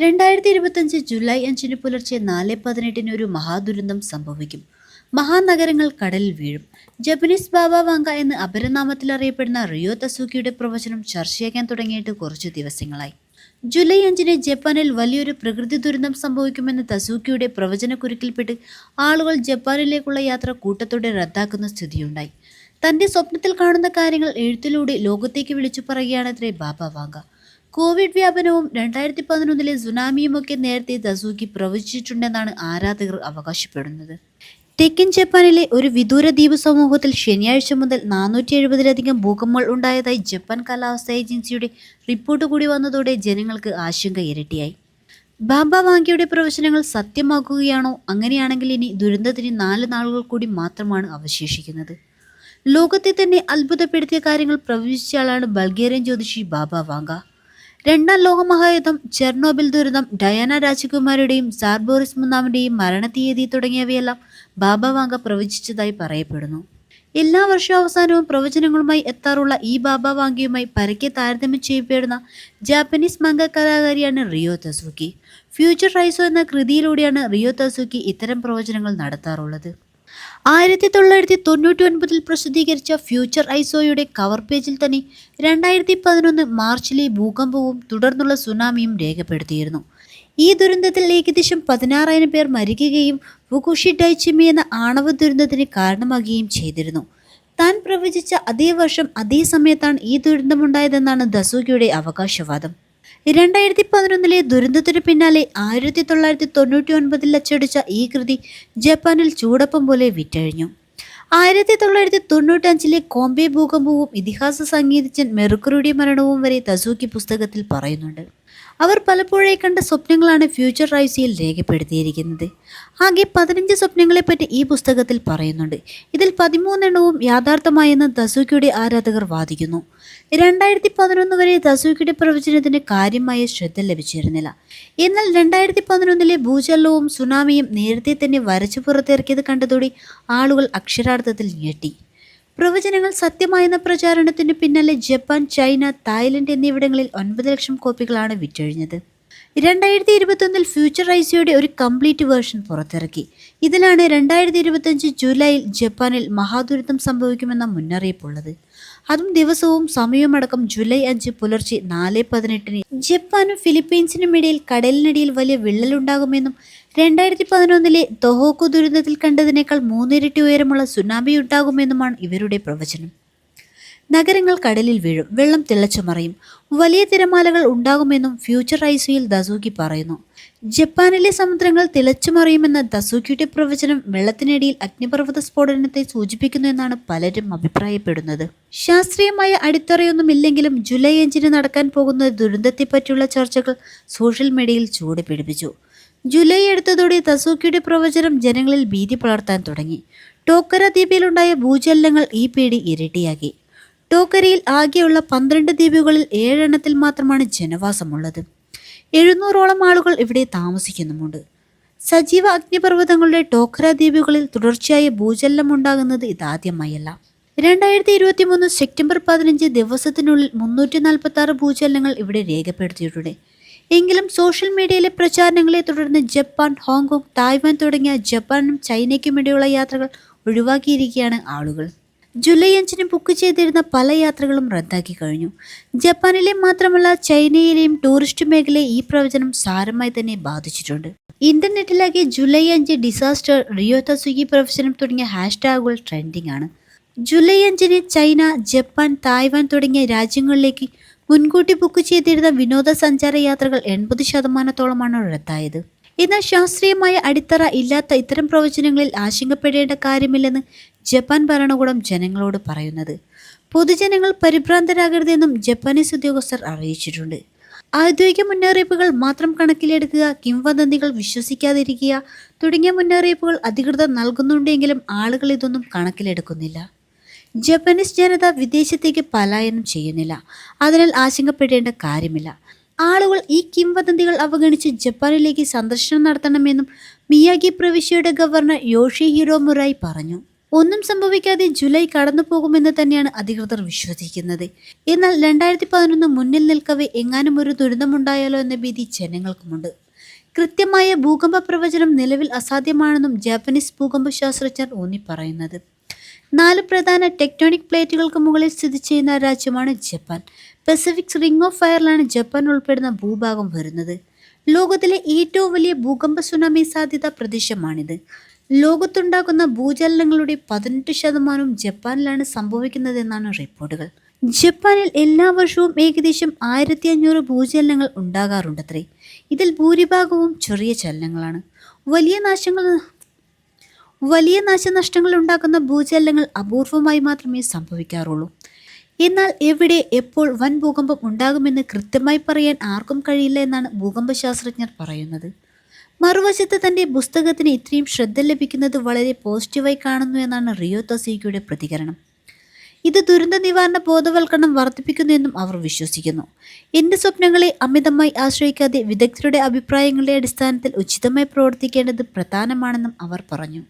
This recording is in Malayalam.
രണ്ടായിരത്തി ഇരുപത്തഞ്ച് ജൂലൈ അഞ്ചിന് പുലർച്ചെ നാല് പതിനെട്ടിന് ഒരു മഹാദുരന്തം സംഭവിക്കും. മഹാനഗരങ്ങൾ കടലിൽ വീഴും. ജപ്പനീസ് ബാബ വാങ്ക എന്ന് അപരനാമത്തിൽ അറിയപ്പെടുന്ന റിയോ തസൂക്കിയുടെ പ്രവചനം ചർച്ചയാക്കാൻ തുടങ്ങിയിട്ട് കുറച്ചു ദിവസങ്ങളായി. ജൂലൈ അഞ്ചിന് ജപ്പാനിൽ വലിയൊരു പ്രകൃതി ദുരന്തം സംഭവിക്കുമെന്ന് തസൂക്കിയുടെ പ്രവചനക്കുരുക്കിൽപ്പെട്ട് ആളുകൾ ജപ്പാനിലേക്കുള്ള യാത്ര കൂട്ടത്തോടെ റദ്ദാക്കുന്ന സ്ഥിതിയുണ്ടായി. തന്റെ സ്വപ്നത്തിൽ കാണുന്ന കാര്യങ്ങൾ എഴുത്തിലൂടെ ലോകത്തേക്ക് വിളിച്ചു പറയുകയാണത്രേ ബാബ വാങ്ക. കോവിഡ് വ്യാപനവും രണ്ടായിരത്തി പതിനൊന്നിലെ സുനാമിയുമൊക്കെ നേരത്തെ ദസൂക്കി പ്രവചിച്ചിട്ടുണ്ടെന്നാണ് ആരാധകർ അവകാശപ്പെടുന്നത്. തെക്കൻ ജപ്പാനിലെ ഒരു വിദൂര ദ്വീപ് സമൂഹത്തിൽ ശനിയാഴ്ച മുതൽ നാനൂറ്റി എഴുപതിലധികം ഭൂകമ്പങ്ങൾ ഉണ്ടായതായി ജപ്പാൻ കാലാവസ്ഥാ ഏജൻസിയുടെ റിപ്പോർട്ട് കൂടി വന്നതോടെ ജനങ്ങൾക്ക് ആശങ്ക ഇരട്ടിയായി. ബാബ വാങ്കിയുടെ പ്രവചനങ്ങൾ സത്യമാക്കുകയാണോ അങ്ങനെയാണെങ്കിൽ ഇനി ദുരന്തത്തിന് നാല് നാളുകൾ കൂടി മാത്രമാണ് അവശേഷിക്കുന്നത്. ലോകത്തെ തന്നെ അത്ഭുതപ്പെടുത്തിയ കാര്യങ്ങൾ പ്രവചിച്ചയാളാണ് ബൾഗേറിയൻ ജ്യോതിഷി ബാബ വാങ്ക. രണ്ടാം ലോകമഹായുദ്ധം ചെർണോബിൽ ദുരിതം ഡയാന രാജകുമാരിയുടെയും സാർബോറിസ് മൂന്നാമന്റെയും മരണതീയതി തുടങ്ങിയവയെല്ലാം ബാബ വാങ്ക പ്രവചിച്ചതായി പറയപ്പെടുന്നു. എല്ലാ വർഷാവസാനവും പ്രവചനങ്ങളുമായി എത്താറുള്ള ഈ ബാബ വാങ്കയുമായി പരക്കെ താരതമ്യം ചെയ്യപ്പെടുന്ന ജാപ്പനീസ് മംഗ കലാകാരിയാണ് റിയോ തസൂക്കി ഫ്യൂച്ചർ റൈസോ എന്ന കൃതിയിലൂടെയാണ് റിയോ തസൂക്കി ഇത്തരം പ്രവചനങ്ങൾ നടത്താറുള്ളത്. ആയിരത്തി തൊള്ളായിരത്തി തൊണ്ണൂറ്റി ഒൻപതിൽ പ്രസിദ്ധീകരിച്ച ഫ്യൂച്ചർ ഐസോയുടെ കവർ പേജിൽ തന്നെ രണ്ടായിരത്തി പതിനൊന്ന് മാർച്ചിലെ ഭൂകമ്പവും തുടർന്നുള്ള സുനാമിയും രേഖപ്പെടുത്തിയിരുന്നു. ഈ ദുരന്തത്തിൽ ഏകദേശം പതിനാറായിരം പേർ മരിക്കുകയും ഫുകുഷി ഡൈച്ചിമി എന്ന ആണവ ദുരന്തത്തിന് കാരണമാകുകയും ചെയ്തിരുന്നു. താൻ പ്രവചിച്ച അതേ വർഷം അതേ സമയത്താണ് ഈ ദുരന്തമുണ്ടായതെന്നാണ് ദസൂകിയുടെ അവകാശവാദം. രണ്ടായിരത്തി പതിനൊന്നിലെ ദുരന്തത്തിന് പിന്നാലെ ആയിരത്തി തൊള്ളായിരത്തി തൊണ്ണൂറ്റി ഒൻപതിൽ അച്ചടിച്ച ഈ കൃതി ജപ്പാനിൽ ചൂടപ്പം പോലെ വിറ്റഴിഞ്ഞു. ആയിരത്തി തൊള്ളായിരത്തി തൊണ്ണൂറ്റഞ്ചിലെ കോംബെ ഭൂകമ്പവും ഇതിഹാസ സംഗീതജ്ഞൻ മെറുക്കറുടെ മരണവും വരെ തസൂക്കി പുസ്തകത്തിൽ പറയുന്നുണ്ട്. അവർ പലപ്പോഴേ കണ്ട സ്വപ്നങ്ങളാണ് ഫ്യൂച്ചർ റൈസിയിൽ രേഖപ്പെടുത്തിയിരിക്കുന്നത്. ആകെ പതിനഞ്ച് സ്വപ്നങ്ങളെപ്പറ്റി ഈ പുസ്തകത്തിൽ പറയുന്നുണ്ട്. ഇതിൽ പതിമൂന്നെണ്ണവും യാഥാർത്ഥമായെന്ന് ദസൂക്കിയുടെ ആരാധകർ വാദിക്കുന്നു. രണ്ടായിരത്തി പതിനൊന്ന് വരെ ദസൂക്കിയുടെ പ്രവചനത്തിന് കാര്യമായ ശ്രദ്ധ ലഭിച്ചിരുന്നില്ല. എന്നാൽ രണ്ടായിരത്തി പതിനൊന്നിലെ ഭൂചലവും സുനാമിയും നേരത്തെ തന്നെ വരച്ചു പുറത്തിറക്കിയത് കണ്ടതോടെ ആളുകൾ അക്ഷരാർത്ഥത്തിൽ ഞെട്ടി. പ്രവചനങ്ങൾ സത്യമായെന്ന പ്രചാരണത്തിന് പിന്നാലെ ജപ്പാൻ ചൈന തായ്ലൻഡ് എന്നിവിടങ്ങളിൽ ഒൻപത് ലക്ഷം കോപ്പികളാണ് വിറ്റഴിഞ്ഞത്. രണ്ടായിരത്തി ഇരുപത്തൊന്നിൽ ഫ്യൂച്ചർ ഐസിയുടെ ഒരു കംപ്ലീറ്റ് വേർഷൻ പുറത്തിറക്കി. ഇതിലാണ് രണ്ടായിരത്തി ഇരുപത്തഞ്ച് ജൂലൈയിൽ ജപ്പാനിൽ മഹാദുരിതം സംഭവിക്കുമെന്ന മുന്നറിയിപ്പുള്ളത് അതും ദിവസവും സമയമടക്കം ജൂലൈ അഞ്ച് പുലർച്ചെ നാല് പതിനെട്ടിന്. ജപ്പാനും ഫിലിപ്പീൻസിനും ഇടയിൽ കടലിനടിയിൽ വലിയ വിള്ളലുണ്ടാകുമെന്നും രണ്ടായിരത്തി പതിനൊന്നിലെ തൊഹോക്കു ദുരന്തത്തിൽ കണ്ടതിനേക്കാൾ മൂന്നിരട്ടി ഉയരമുള്ള സുനാമി ഉണ്ടാകുമെന്നുമാണ് ഇവരുടെ പ്രവചനം. നഗരങ്ങൾ കടലിൽ വീഴും വെള്ളം തിളച്ചു മറിയും വലിയ തിരമാലകൾ ഉണ്ടാകുമെന്നും ഫ്യൂച്ചർ ഐസിയിൽ ദസൂക്കി പറയുന്നു. ജപ്പാനിലെ സമുദ്രങ്ങൾ തിളച്ചുമറിയുമെന്ന ദസൂക്കിയുടെ പ്രവചനം വെള്ളത്തിനടിയിൽ അഗ്നിപർവത സ്ഫോടനത്തെ സൂചിപ്പിക്കുന്നു എന്നാണ് പലരും അഭിപ്രായപ്പെടുന്നത്. ശാസ്ത്രീയമായ അടിത്തറയൊന്നുമില്ലെങ്കിലും ജൂലൈ അഞ്ചിന് നടക്കാൻ പോകുന്ന ദുരന്തത്തെപ്പറ്റിയുള്ള ചർച്ചകൾ സോഷ്യൽ മീഡിയയിൽ ചൂട് പിടിപ്പിച്ചു. ജൂലൈ എടുത്തതോടെ തസൂക്കിയുടെ പ്രവചനം ജനങ്ങളിൽ ഭീതി പളർത്താൻ തുടങ്ങി. ടോക്കര ദ്വീപിലുണ്ടായ ഭൂചലനങ്ങൾ ഈ പേടി ഇരട്ടിയാക്കി. ടോക്കരയിൽ ആകെയുള്ള പന്ത്രണ്ട് ദ്വീപുകളിൽ ഏഴെണ്ണത്തിൽ മാത്രമാണ് ജനവാസമുള്ളത്. എഴുന്നൂറോളം ആളുകൾ ഇവിടെ താമസിക്കുന്നുമുണ്ട്. സജീവ അഗ്നിപർവതങ്ങളുടെ ടോക്കര ദ്വീപുകളിൽ തുടർച്ചയായ ഭൂചലനം ഉണ്ടാകുന്നത് ഇതാദ്യമായല്ല. രണ്ടായിരത്തി ഇരുപത്തി മൂന്ന് സെപ്റ്റംബർ പതിനഞ്ച് ദിവസത്തിനുള്ളിൽ മുന്നൂറ്റി നാൽപ്പത്തി ആറ് ഭൂചലനങ്ങൾ ഇവിടെ രേഖപ്പെടുത്തിയിട്ടുണ്ട്. എങ്കിലും സോഷ്യൽ മീഡിയയിലെ പ്രചാരണങ്ങളെ തുടർന്ന് ജപ്പാൻ ഹോങ്കോങ് തായ്വാൻ തുടങ്ങിയ ജപ്പാനും ചൈനയ്ക്കും ഇടയുള്ള യാത്രകൾ ഒഴിവാക്കിയിരിക്കുകയാണ് ആളുകൾ. ജൂലൈ അഞ്ചിന് ബുക്ക് ചെയ്തിരുന്ന പല യാത്രകളും റദ്ദാക്കി കഴിഞ്ഞു. ജപ്പാനിലെ മാത്രമല്ല ചൈനയിലെയും ടൂറിസ്റ്റ് മേഖലയെ ഈ പ്രവചനം സാരമായി തന്നെ ബാധിച്ചിട്ടുണ്ട്. ഇന്റർനെറ്റിലാകെ ജൂലൈ അഞ്ച് ഡിസാസ്റ്റർ റിയോ തസുഗി പ്രവചനം തുടങ്ങിയ ഹാഷ്ടാഗുകൾ ട്രെൻഡിംഗ് ആണ്. ജൂലൈ അഞ്ചിന് ചൈന ജപ്പാൻ തായ്വാൻ തുടങ്ങിയ രാജ്യങ്ങളിലേക്ക് മുൻകൂട്ടി ബുക്ക് ചെയ്തിരുന്ന വിനോദസഞ്ചാര യാത്രകൾ എൺപത് ശതമാനത്തോളമാണ് റദ്ദായത്. എന്നാൽ ശാസ്ത്രീയമായ അടിത്തറ ഇല്ലാത്ത ഇത്തരം പ്രവചനങ്ങളിൽ ആശങ്കപ്പെടേണ്ട കാര്യമില്ലെന്ന് ജപ്പാൻ ഭരണകൂടം ജനങ്ങളോട് പറയുന്നത് പൊതുജനങ്ങൾ പരിഭ്രാന്തരാകരുതെന്നും ജപ്പാനീസ് ഉദ്യോഗസ്ഥർ അറിയിച്ചിട്ടുണ്ട്. ഔദ്യോഗിക മുന്നറിയിപ്പുകൾ മാത്രം കണക്കിലെടുക്കുക കിംവദന്തികൾ വിശ്വസിക്കാതിരിക്കുക തുടങ്ങിയ മുന്നറിയിപ്പുകൾ അധികൃതർ നൽകുന്നുണ്ടെങ്കിലും ആളുകൾ ഇതൊന്നും കണക്കിലെടുക്കുന്നില്ല. ജപ്പാനീസ് ജനത വിദേശത്തേക്ക് പലായനം ചെയ്യുന്നില്ല. അതിനാൽ ആശങ്കപ്പെടേണ്ട കാര്യമില്ല. ആളുകൾ ഈ കിംവദന്തികൾ അവഗണിച്ച് ജപ്പാനിലേക്ക് സന്ദർശനം നടത്തണമെന്നും മിയാഗി പ്രവിശ്യയുടെ ഗവർണർ യോഷി ഹിറോ മുറായി പറഞ്ഞു. ഒന്നും സംഭവിക്കാതെ ജൂലൈ കടന്നു പോകുമെന്ന് തന്നെയാണ് അധികൃതർ വിശ്വസിക്കുന്നത്. എന്നാൽ രണ്ടായിരത്തി പതിനൊന്ന് മുന്നിൽ നിൽക്കവെ എങ്ങാനും ഒരു ദുരിതമുണ്ടായാലോ എന്ന ഭീതി ജനങ്ങൾക്കുമുണ്ട്. കൃത്യമായ ഭൂകമ്പ പ്രവചനം നിലവിൽ അസാധ്യമാണെന്നും ജാപ്പനീസ് ഭൂകമ്പ ശാസ്ത്രജ്ഞർ ഊന്നി പറയുന്നത് നാല് പ്രധാന ടെക്ടോണിക് പ്ലേറ്റുകൾക്ക് മുകളിൽ സ്ഥിതി ചെയ്യുന്ന രാജ്യമാണ് ജപ്പാൻ. പസഫിക് റിംഗ് ഓഫ് ഫയറിലാണ് ജപ്പാൻ ഉൾപ്പെടുന്ന ഭൂഭാഗം വരുന്നത്. ലോകത്തിലെ ഏറ്റവും വലിയ ഭൂകമ്പ സുനാമി സാധ്യത പ്രദേശമാണിത്. ലോകത്തുണ്ടാകുന്ന ഭൂചലനങ്ങളുടെ പതിനെട്ട് ശതമാനവും ജപ്പാനിലാണ് സംഭവിക്കുന്നതെന്നാണ് റിപ്പോർട്ടുകൾ. ജപ്പാനിൽ എല്ലാ വർഷവും ഏകദേശം ആയിരത്തി അഞ്ഞൂറ് ഭൂചലനങ്ങൾ ഉണ്ടാകാറുണ്ടത്രേ. ഇതിൽ ഭൂരിഭാഗവും ചെറിയ ചലനങ്ങളാണ്. വലിയ നാശങ്ങൾ വലിയ നാശനഷ്ടങ്ങൾ ഉണ്ടാക്കുന്ന ഭൂചലനങ്ങൾ അപൂർവമായി മാത്രമേ സംഭവിക്കാറുള്ളൂ. എന്നാൽ എവിടെ എപ്പോൾ വൻ ഭൂകമ്പം ഉണ്ടാകുമെന്ന് കൃത്യമായി പറയാൻ ആർക്കും കഴിയില്ല എന്നാണ് ഭൂകമ്പ ശാസ്ത്രജ്ഞർ പറയുന്നത്. മറുവശത്ത് തന്റെ പുസ്തകത്തിന് ഇത്രയും ശ്രദ്ധ ലഭിക്കുന്നത് വളരെ പോസിറ്റീവായി കാണുന്നു എന്നാണ് റിയോ തസീക്കയുടെ പ്രതികരണം. ഇത് ദുരന്ത നിവാരണ ബോധവൽക്കരണം വർദ്ധിപ്പിക്കുന്നു എന്നും അവർ വിശ്വസിക്കുന്നു. എന്റെ സ്വപ്നങ്ങളെ അമിതമായി ആശ്രയിക്കാതെ വിദഗ്ധരുടെ അഭിപ്രായങ്ങളുടെ അടിസ്ഥാനത്തിൽ ഉചിതമായി പ്രവർത്തിക്കേണ്ടത് പ്രധാനമാണെന്നും അവർ പറഞ്ഞു.